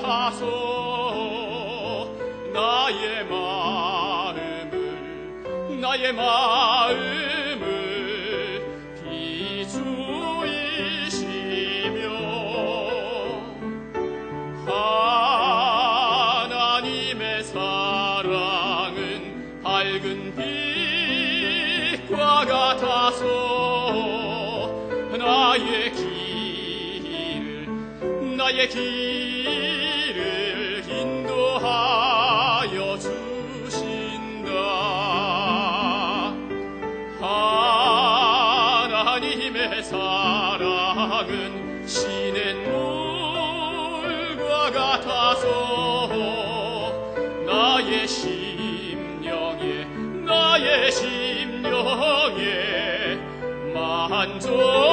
같아서 나의 마음을 나의 마음을 비추이시며 하나님의 사랑은 밝은 빛과 같아서 나의 길을 나의 길을 인도하여 주신다. 하나님의 사랑은 시냇 물과 같아서 나의 심령에 나의 심령에 만족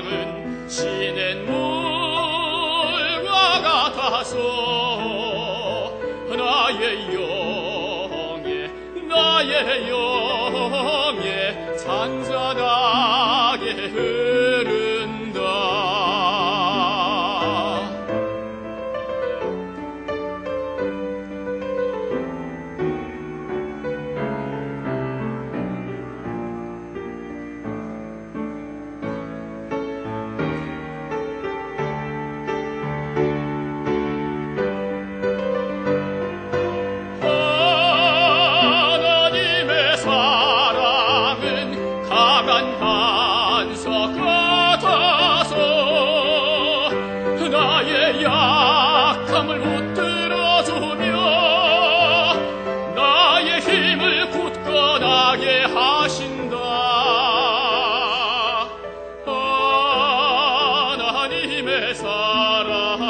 사랑은 시냇 물과 같아서 나의 영에 나의 영에 잔잔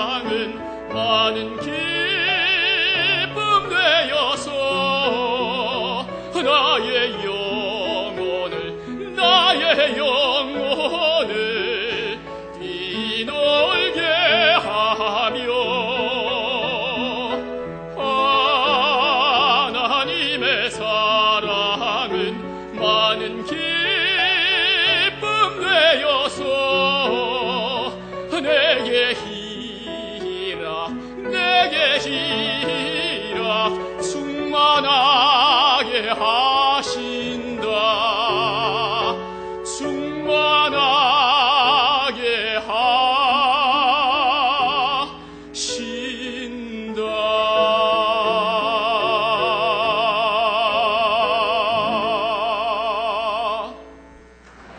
사랑은 많은 기쁨 되어서 나의 영혼을 나의 영혼을 뒤놀게 하며 하나님의 사랑은 많은 기 내게 희락 충만하게 하신다